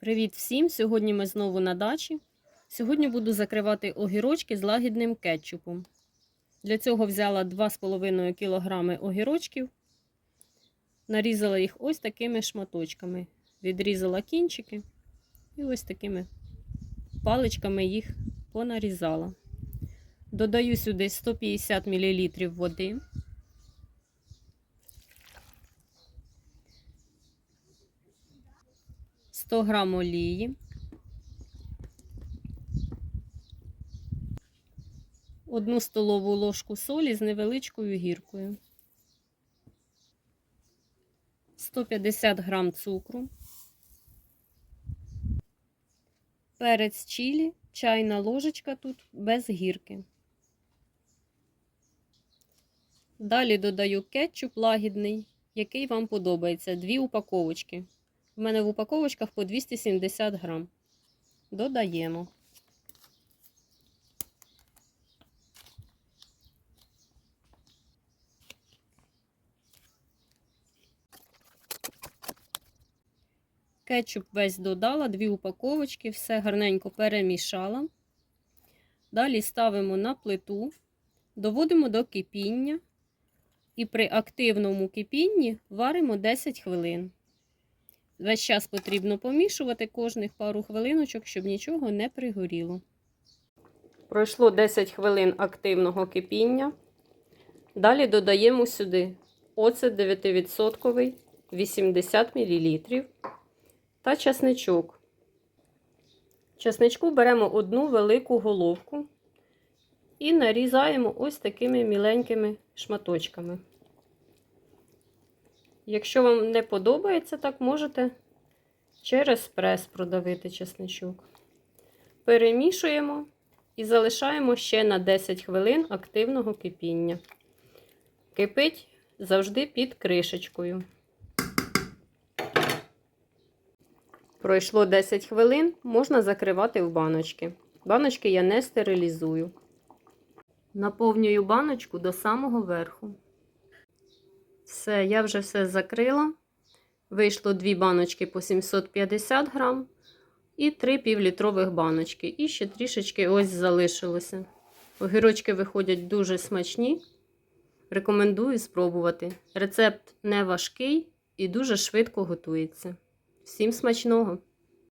Привіт всім! Сьогодні ми знову на дачі. Сьогодні буду закривати огірочки з лагідним кетчупом. Для цього взяла 2,5 кг огірочків, нарізала їх ось такими шматочками. Відрізала кінчики і ось такими паличками їх понарізала. Додаю сюди 150 мл води. Сто грам олії, одну столову ложку солі з невеличкою гіркою, 150 грам цукру, перець чилі, чайна ложечка тут без гірки. Далі додаю кетчуп лагідний, який вам подобається. Дві упаковочки. У мене в упаковочках по 270 грам. Додаємо. Кетчуп весь додала, дві упаковочки, все гарненько перемішала. Далі ставимо на плиту, доводимо до кипіння і при активному кипінні варимо 10 хвилин. Весь час потрібно помішувати кожних пару хвилиночок, щоб нічого не пригоріло. Пройшло 10 хвилин активного кипіння. Далі додаємо сюди оцет 9% 80 мл та часничок. Часничку беремо одну велику головку і нарізаємо ось такими міленькими шматочками. Якщо вам не подобається, так можете через прес продавити чесничок. Перемішуємо і залишаємо ще на 10 хвилин активного кипіння. Кипить завжди під кришечкою. Пройшло 10 хвилин, можна закривати в баночки. Баночки я не стерилізую. Наповнюю баночку до самого верху. Все, я вже все закрила. Вийшло дві баночки по 750 грам і три півлітрових баночки. І ще трішечки ось залишилося. Огірочки виходять дуже смачні. Рекомендую спробувати. Рецепт не важкий і дуже швидко готується. Всім смачного!